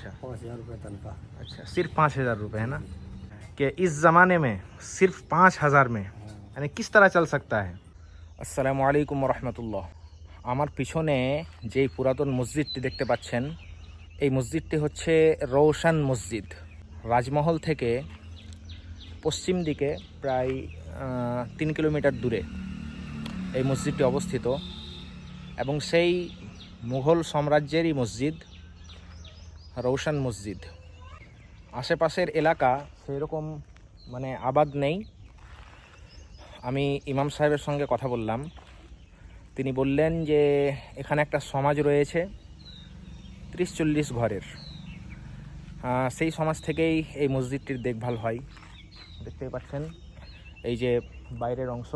अच्छा पाँच हजार रुपये तनख्वाह अच्छा सिर्फ पाँच हज़ार रुपये है ना कि इस ज़माने में सिर्फ पाँच हज़ार में यानी किस तरह चल सकता है আসসালামু আলাইকুম রহমতুল্লাহ আমার পিছনে যেই পুরাতন মসজিদটি দেখতে পাচ্ছেন এই মসজিদটি হচ্ছে রৌশান মসজিদ রাজমহল থেকে পশ্চিম দিকে প্রায় আহ, তিন কিলোমিটার দূরে এই মসজিদটি অবস্থিত এবং সেই মুঘল সাম্রাজ্যেরই মসজিদ রৌশান মসজিদ। আশেপাশের এলাকা সেরকম মানে আবাদ নেই। আমি ইমাম সাহেবের সঙ্গে কথা বললাম। তিনি বললেন যে, এখানে একটা সমাজ রয়েছে ত্রিশ চল্লিশ ঘরের সেই সমাজ থেকেই এই মসজিদটির দেখভাল হয়। দেখতেই পাচ্ছেন, এই যে বাইরের অংশ।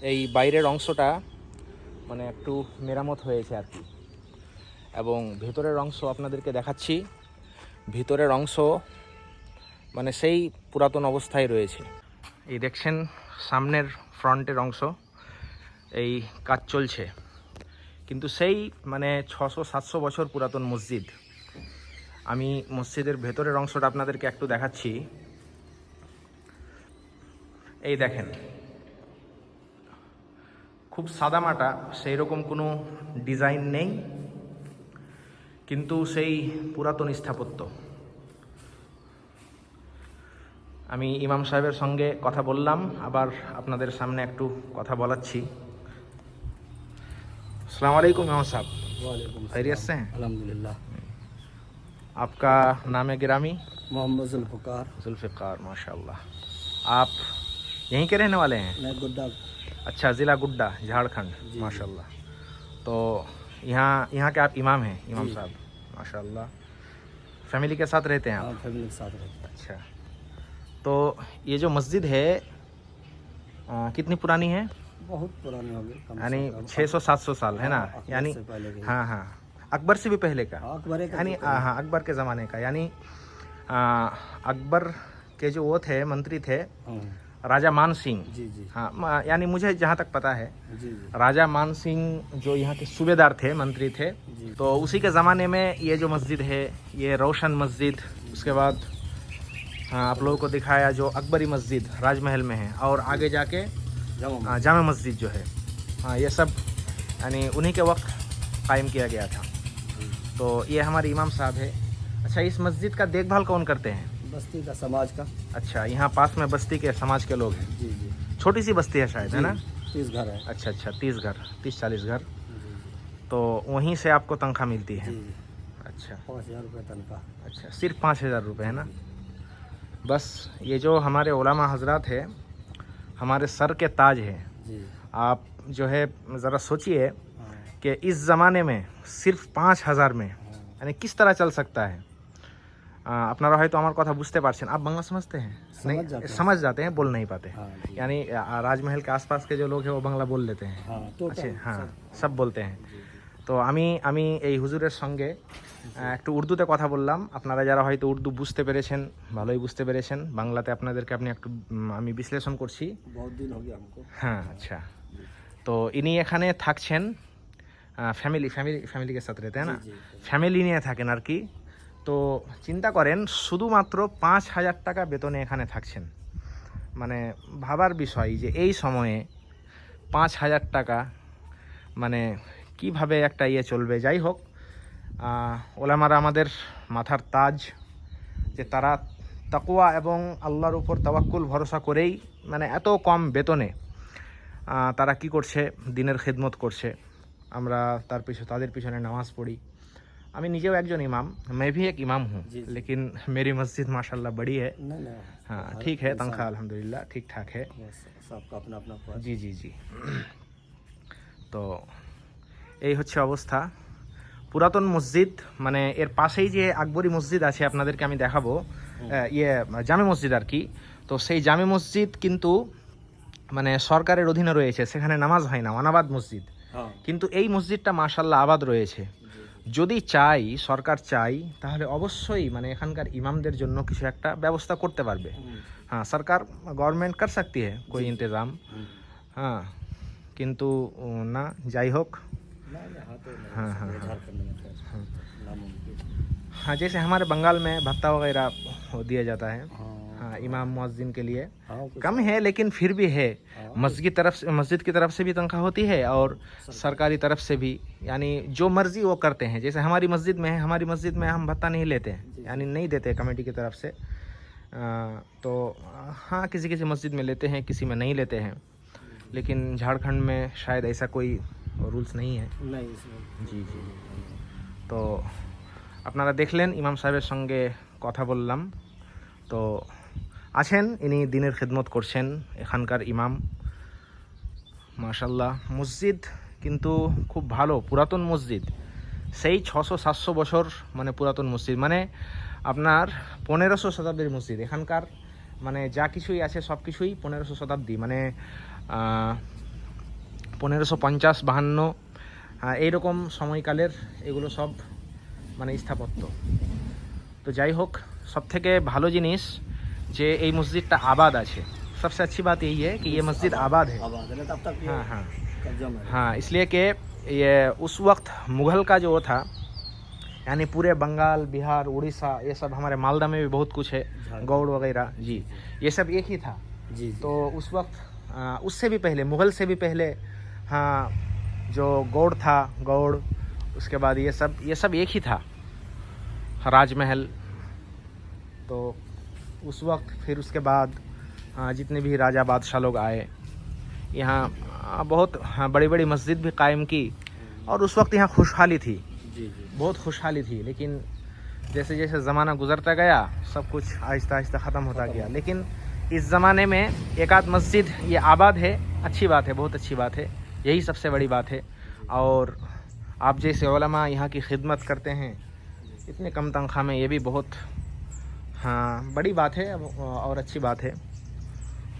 এই বাইরের অংশটা মানে একটু মেরামত হয়েছে আর কি। এবং ভেতরের অংশ আপনাদেরকে দেখাচ্ছি। ভিতরের অংশ মানে সেই পুরাতন অবস্থায় রয়েছে। এই দেখছেন সামনের ফ্রন্টের অংশ, এই কাজ চলছে। কিন্তু সেই মানে ছশো, সাতশো বছর পুরাতন মসজিদ। আমি মসজিদের ভেতরের অংশটা আপনাদেরকে একটু দেখাচ্ছি। এই দেখেন, খুব সাদামাটা সেই রকম কোনো ডিজাইন নেই। কিন্তু সেই পুরাতন স্থাপত্য আমি ইমাম সাহেবের সঙ্গে কথা বললাম আবার আপনাদের সামনে একটু কথা বলাচ্ছি अस्सलाम वालेकुम इमाम साहब वालेकुम खैरियत से हैं अलहमदिल्ला आपका नाम है गिरामी मोहम्मद जुल्फ़कार जुल्फ़िकार माशाल्लाह आप यहीं के रहने वाले हैं मैं गुड्डा अच्छा ज़िला गुड्डा झारखंड जी। माशाल्लाह तो यहाँ यहाँ के आप इमाम हैं इमाम साहब। माशाल्लाह। फैमिली के साथ रहते हैं आप? हाँ फैमिली के साथ रहता अच्छा। तो ये जो मस्जिद है आ, कितनी पुरानी है? बहुत पुरानी हो गए कम से यानी। 600 700 साल है ना? हाँ, यानी से। हाँ हाँ। अकबर से भी पहले का? हाँ, अकबर यानी हाँ हाँ अकबर के ज़माने का। यानी अकबर के जो वो थे मंत्री थे हाँ, राजा मान सिंह जी जी। हाँ यानी मुझे जहाँ तक पता है जी जी। राजा मान सिंह जो यहाँ के सूबेदार थे मंत्री थे जी तो उसी के ज़माने में ये जो मस्जिद है ये रोशन मस्जिद उसके बाद हाँ, आप लोगों को दिखाया जो अकबरी मस्जिद राजमहल में है और आगे जाके जमा हाँ, जामा मस्जिद जो है हाँ ये सब यानी उन्हीं के वक्त कायम किया गया था। तो ये हमारे इमाम साहब है। अच्छा इस मस्जिद का देखभाल कौन करते हैं? बस्ती का समाज का। अच्छा यहाँ पास में बस्ती के समाज के लोग हैं? जी जी। छोटी सी बस्ती है शायद है ना? तीस घर है। अच्छा अच्छा तीस घर तीस चालीस घर। तो वहीं से आपको तनख्वाह मिलती है? अच्छा। पाँच हज़ार रुपये तनख्वाह। अच्छा सिर्फ़ पाँच हज़ार रुपये है ना? बस ये जो हमारे ओलामा हजरात है हमारे सर के ताज है। आप जो है ज़रा सोचिए हाँ। कि इस ज़माने में सिर्फ़ पाँच हज़ार में हाँ। यानी किस तरह चल सकता है? আহ, আপনারা হয়তো আমার কথা বুঝতে পারছেন आप बांग्ला समझते हैं समझ जाते हैं। समझ जाते हैं बोल नहीं पाते हाँ जी यानी आ, राजमहल के आसपास के जो लोग हैं वो बांग्ला बोल लेते हैं हाँ तो আচ্ছা হ্যাঁ সব বলতে হ্যাঁ তো আমি আমি এই হুজুরের সঙ্গে আহ, একটু উর্দুতে কথা বললাম আপনারা যারা হয়তো উর্দু বুঝতে পেরেছেন ভালোই বুঝতে পেরেছেন বাংলাতে আপনাদেরকে আপনি একটু উম, আমি বিশ্লেষণ করছি बहुत दिन हो गया हमको হ্যাঁ আচ্ছা তো ইনি এখানে থাকছেন ফ্যামিলি ফ্যামিলি ফ্যামিলিকে সাথে রেতে না জি, জি। ফ্যামিলি নিয়ে থাকেন আর কি তো চিন্তা করেন, শুধুমাত্র পাঁচ হাজার টাকা বেতনে এখানে থাকছেন। মানে ভাবার বিষয় যে এই সময়ে পাঁচ হাজার টাকা মানে কীভাবে একটা ইয়ে চলবে? যাই হোক ওলামারা আমাদের মাথার তাজ যে তারা তাকুয়া এবং আল্লাহর উপর তাওয়াক্কুল ভরসা করেই মানে এত কম বেতনে তারা কি করছে? দিনের খেদমত করছে। আমরা তার পিছনে, তাদের পিছনে নামাজ পড়ি। আমি নিজেও একজন ইমাম मैं भी एक इमाम हूँ जी, जी। लेकिन मेरी मस्जिद माशाल्लाह बड़ी है नहीं नहीं हाँ हर ठीक है इंसान- तनख्वाह अल्हम्दुलिल्लाह ठीक ठाक है बस सबका अपना अपना फर्ज জি জি জি তো এই হচ্ছে অবস্থা পুরাতন মসজিদ মানে এর পাশেই যে আকবরী মসজিদ আছে আপনাদেরকে আমি দেখাবো আহ, ইয়ে জামে মসজিদ আর কি তো সেই জামে মসজিদ কিন্তু মানে সরকারের অধীনে রয়েছে সেখানে নামাজ হয় না অনাবাদ মসজিদ हाँ কিন্তু এই মসজিদটা মাশাল্লাহ আবাদ রয়েছে যদি চাই সরকার চাই তাহলে অবশ্যই মানে এখানকার ইমামদের জন্য কিছু একটা ব্যবস্থা করতে পারবে हम्म, हाँ सरकार गवर्नमेंट कर सकती है कोई इंतज़ाम हम्म। हाँ কিন্তু উম, না যাই হোক नहीं नहीं हाँ तो नहीं हाँ, हाँ, सब हाँ। झारखंड में तो नामुमकिन हाँ जैसे हमारे बंगाल में भत्ता वगैरह वो दिया जाता है हाँ हाँ इमाम मुअज्जिन के लिए हाँ कुछ कम है लेकिन फिर भी है हाँ। मस्जिद की तरफ से मस्जिद की तरफ से भी तनख्वाह होती है और सरकारी तरफ से भी यानी जो मर्जी वो करते हैं जैसे हमारी मस्जिद में है हमारी मस्जिद में हम भत्ता नहीं लेते हैं यानी नहीं देते कमेटी की तरफ से अ, तो हाँ किसी किसी मस्जिद में लेते हैं किसी में नहीं लेते हैं लेकिन झारखंड में शायद ऐसा कोई रूल्स नहीं है नहीं इसमें জি জি তো আপনারা দেখলেন ইমাম সাহেবের সঙ্গে কথা বললাম তো আছেন, ইনি দিনের খেদমত করছেন, এখানকার ইমাম। মাশাল্লাহ মসজিদ কিন্তু খুব ভালো, পুরাতন মসজিদ। সেই ছশো সাতশো বছর মানে পুরাতন মসজিদ। মানে আপনার পনেরোশো শতাব্দীর মসজিদ। এখানকার মানে যা কিছুই আছে, সব কিছুই পনেরোশো শতাব্দী। মানে পনেরোশো পঞ্চাশ, বাহান্ন এইরকম সময়কালের এগুলো সব মানে স্থাপত্য। তো যাই হোক সব থেকে ভালো জিনিস যে এই মসজিদটা আবাদ আছে सबसे अच्छी बात यही है कि ये मस्जिद आबाद है आवाज है तब तक ये हाँ हाँ कब्जा में है। हाँ इसलिए कि ये उस वक्त मुग़ल का जो वो था यानी पूरे बंगाल बिहार उड़ीसा ये सब हमारे मालदा में भी बहुत कुछ है झारखंड। गौड़ वगैरह जी ये सब एक ही था जी जी तो उस वक्त आ, उससे भी पहले मुग़ल से भी पहले हाँ जो गौड़ था गौड़ उसके बाद ये सब ये सब एक ही था राजमहल तो उस वक्त फिर उसके बाद हाँ, जितने भी राजा बादशाह लोग आए यहाँ बहुत हाँ, बड़ी बड़ी मस्जिद भी कायम की और उस वक्त यहाँ खुशहाली थी। जी जी बहुत खुशहाली थी लेकिन जैसे जैसे ज़माना गुजरता गया सब कुछ आहिस्ता आहिस्ता ख़त्म होता गया। लेकिन इस ज़माने में एक आध मस्जिद ये आबाद है अच्छी बात है बहुत अच्छी बात है यही सबसे बड़ी बात है। और आप जैसे यहाँ की खिदमत करते हैं इतने कम तनख्वाह में ये भी बहुत हाँ बड़ी बात है और अच्छी बात है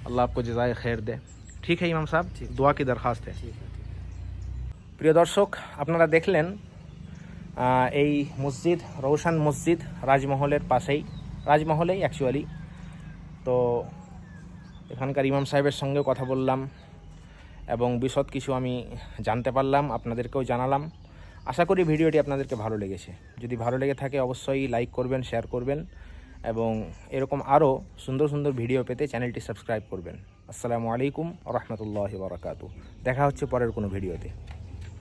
अल्लाह आपको जजाय खैर दे ठीक है इमाम साहब ठीक। दुआ की दरख्वास्त है ठीक है ठीक প্রিয় দর্শক আপনারা দেখলেন আহ, এই মসজিদ রৌশান মসজিদ রাজমহলের পাশেই রাজমহলেই অ্যাকচুয়ালি তো এখানকার ইমাম সাহেবের সঙ্গেও কথা বললাম এবং বিশদ কিছু আমি জানতে পারলাম আপনাদেরকেও জানালাম আশা করি ভিডিওটি আপনাদেরকে ভালো লেগেছে যদি ভালো লেগে থাকে অবশ্যই লাইক করবেন শেয়ার করবেন এবং এরকম আরও সুন্দর সুন্দর ভিডিও পেতে চ্যানেলটি সাবস্ক্রাইব করবেন। আসসালামু আলাইকুম রহমতুল্লাহ বারাকাতু দেখা হচ্ছে পরের কোনো ভিডিওতে।